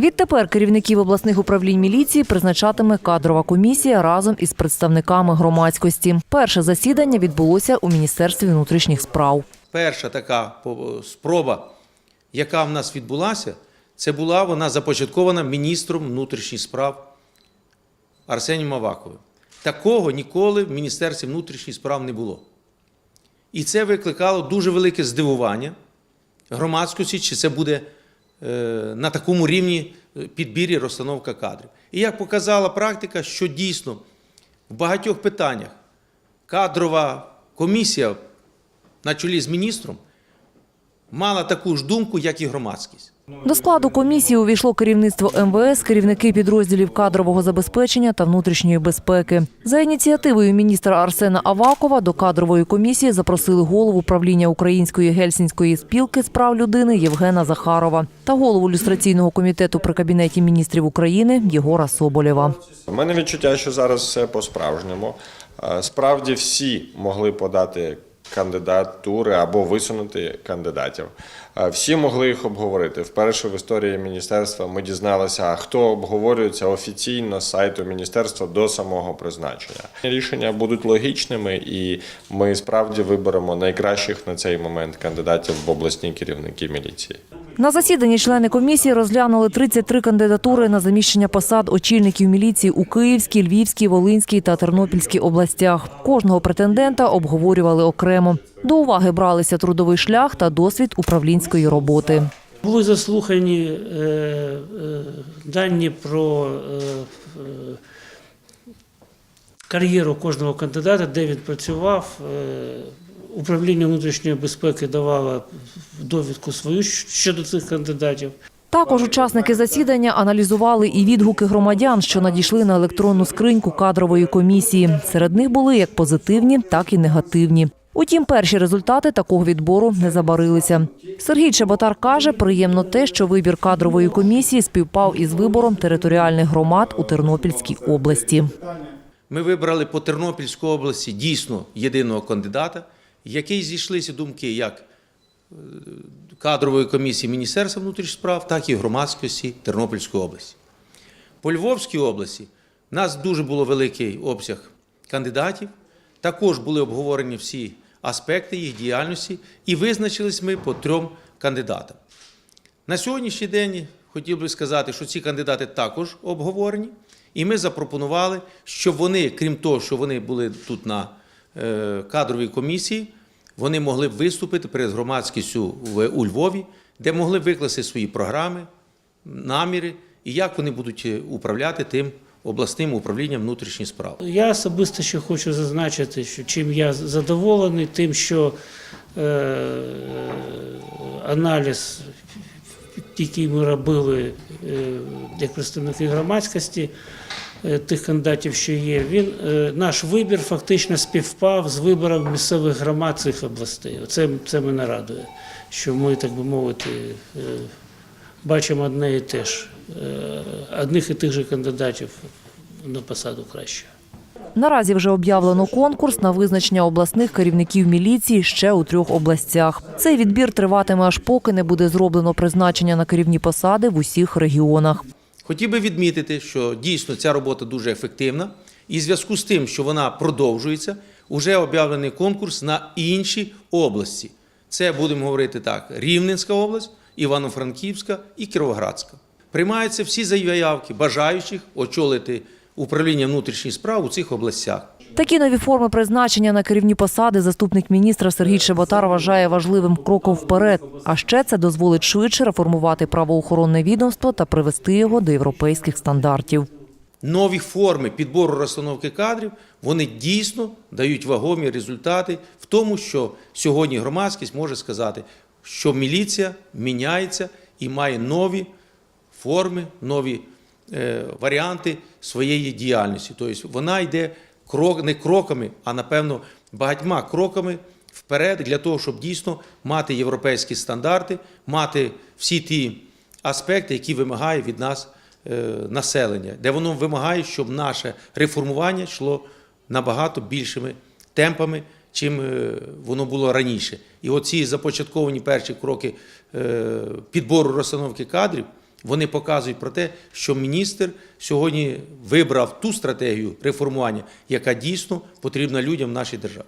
Відтепер керівників обласних управлінь міліції призначатиме кадрова комісія разом із представниками громадськості. Перше засідання відбулося у міністерстві внутрішніх справ. Перша така спроба, яка в нас відбулася, це була вона започаткована міністром внутрішніх справ Арсенієм Аваковим. Такого ніколи в Міністерстві внутрішніх справ не було. І це викликало дуже велике здивування громадськості, чи це буде на такому рівні е, підбір і розстановка кадрів. І як показала практика, що дійсно в багатьох питаннях кадрова комісія на чолі з міністром мала таку ж думку, як і громадськість. До складу комісії увійшло керівництво МВС, керівники підрозділів кадрового забезпечення та внутрішньої безпеки. За ініціативою міністра Арсена Авакова до кадрової комісії запросили голову правління Української гельсінської спілки з прав людини Євгена Захарова та голову люстраційного комітету при кабінеті міністрів України Єгора Соболєва. У мене відчуття, що зараз все по-справжньому. Е, Справді всі могли подати кандидатури або висунути кандидатів. Е, Всі могли їх обговорити. Вперше в історії міністерства ми дізналися, хто обговорюється офіційно з сайту міністерства до самого призначення. Рішення будуть логічними, і ми справді виберемо найкращих на цей момент кандидатів в обласні керівники міліції. На засіданні члени комісії розглянули 33 кандидатури на заміщення посад очільників міліції у Київській, Львівській, Волинській та Тернопільській областях. Кожного претендента обговорювали окремо. До уваги бралися трудовий шлях та досвід управлінської роботи. Були заслухані е, е, дані про е, кар'єру кожного кандидата, де він працював. Управління внутрішньої безпеки давало довідку свою щодо цих кандидатів. Також учасники засідання аналізували і відгуки громадян, що надійшли на електронну скриньку кадрової комісії. Серед них були як позитивні, так і негативні. Утім, перші результати такого відбору не забарилися. Сергій Чеботар каже, приємно те, що вибір кадрової комісії співпав із вибором територіальних громад у Тернопільській області. Ми вибрали по Тернопільській області дійсно єдиного кандидата, який зійшлися думки як кадрової комісії Міністерства внутрішніх справ, так і громадськості Тернопільської області. По Львовській області в нас дуже було великий обсяг кандидатів. Також були обговорені всі аспекти їх діяльності і визначились ми по трьом кандидатам. На сьогоднішній день хотів би сказати, що ці кандидати також обговорені, і ми запропонували, щоб вони, крім того, що вони були тут на е, кадровій комісії, вони могли б виступити перед громадськістю у Львові, де могли б викласти свої програми, наміри і як вони будуть е, управляти тим обласним управлінням внутрішніх справ. Я особисто ще хочу зазначити, що чим я задоволений, тим, що е, аналіз, який ми робили е, як представники громадськості, е, тих кандидатів, що є, він е, наш вибір фактично співпав з вибором місцевих громад цих областей. Це, це мене радує, що ми, так би мовити, е, бачимо одне і те ж, е, одних і тих же кандидатів на посаду краще. Наразі вже об'явлено конкурс на визначення обласних керівників міліції ще у трьох областях. Цей відбір триватиме аж поки не буде зроблено призначення на керівні посади в усіх регіонах. Хотів би відмітити, що дійсно ця робота дуже ефективна, і в зв'язку з тим, що вона продовжується, вже об'явлений конкурс на інші області. Це будемо говорити так: Рівненська область, Івано-Франківська і Кіровоградська. Приймаються всі заявки бажаючих очолити управління внутрішніх справ у цих областях. Такі нові форми призначення на керівні посади заступник міністра Сергій Чеботар вважає важливим кроком вперед. А ще це дозволить швидше реформувати правоохоронне відомство та привести його до європейських стандартів. нові форми підбору розстановки кадрів, вони дійсно дають вагомі результати в тому, що сьогодні громадськість може сказати, що міліція міняється і має нові форми, нові е, варіанти своєї діяльності. Тобто вона йде крок, не кроками, а напевно багатьма кроками вперед для того, щоб дійсно мати європейські стандарти, мати всі ті аспекти, які вимагає від нас е, населення, де воно вимагає, щоб наше реформування йшло набагато більшими темпами, чим е, воно було раніше. І оці започатковані перші кроки е, підбору розстановки кадрів, Вони показують про те, що міністр сьогодні вибрав ту стратегію реформування, яка дійсно потрібна людям в нашій державі.